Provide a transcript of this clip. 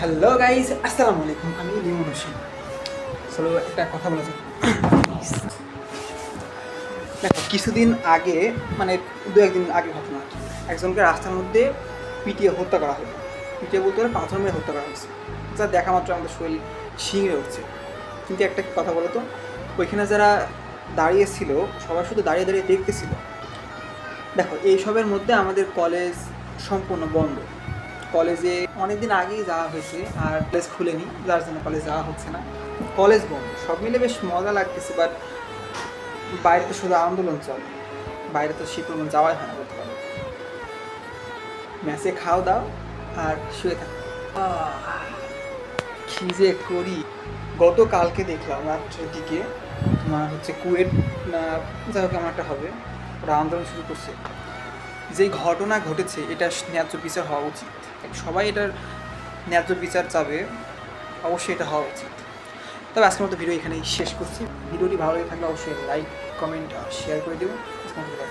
Hello guys আসসালামু আলাইকুম আমি লিমন হোসেন। চলো একটা কথা বলা যাক। দেখো, কিছুদিন আগে মানে দু একদিন আগে ঘটনা একজনকে রাস্তার মধ্যে পিটিয়ে হত্যা করা হলো। পিটিয়ে বলতে গেলে পাথর মেরে হত্যা করা হয়েছে। যা দেখা মাত্র আমাদের শরীর শিঙে উঠছে কিন্তু একটা কথা বলো তো? ওইখানে যারা দাঁড়িয়ে ছিল, সবাই শুধু দাঁড়িয়ে দাঁড়িয়ে দেখতেছিল। দেখো, এইসবের মধ্যে আমাদের কলেজ সম্পূর্ণ বন্ধ। কলেজে অনেকদিন আগেই যাওয়া হয়েছে আর কলেজ খুলেনি, যার জন্য কলেজ যাওয়া হচ্ছে না। কলেজ বন্ধ, সব মিলে বেশ মজা লাগতেছে বাট বাইরে তো শুধু আন্দোলন চলে, বাইরে তো শীত যাওয়াই হয় না বলতে পারো ম্যাচে খাও দাও আর শুয়ে থাকো। যে করি। গতকালকে দেখলাম রাত্রের দিকে তোমার হচ্ছে কুয়েট না, যাই হোক আমার একটা হবে, ওরা আন্দোলন শুরু করছে। যেই ঘটনা ঘটেছে, এটা ন্যায্য বিচার হওয়া উচিত। সবাই এটার ন্যায্য বিচার চাবে, অবশ্যই এটা হওয়া উচিত। তবে আজকের মতো ভিডিও এখানেই শেষ করছি। ভিডিওটি ভালো লেগে থাকলে অবশ্যই লাইক, কমেন্ট শেয়ার করে দেবো আজকের মতো।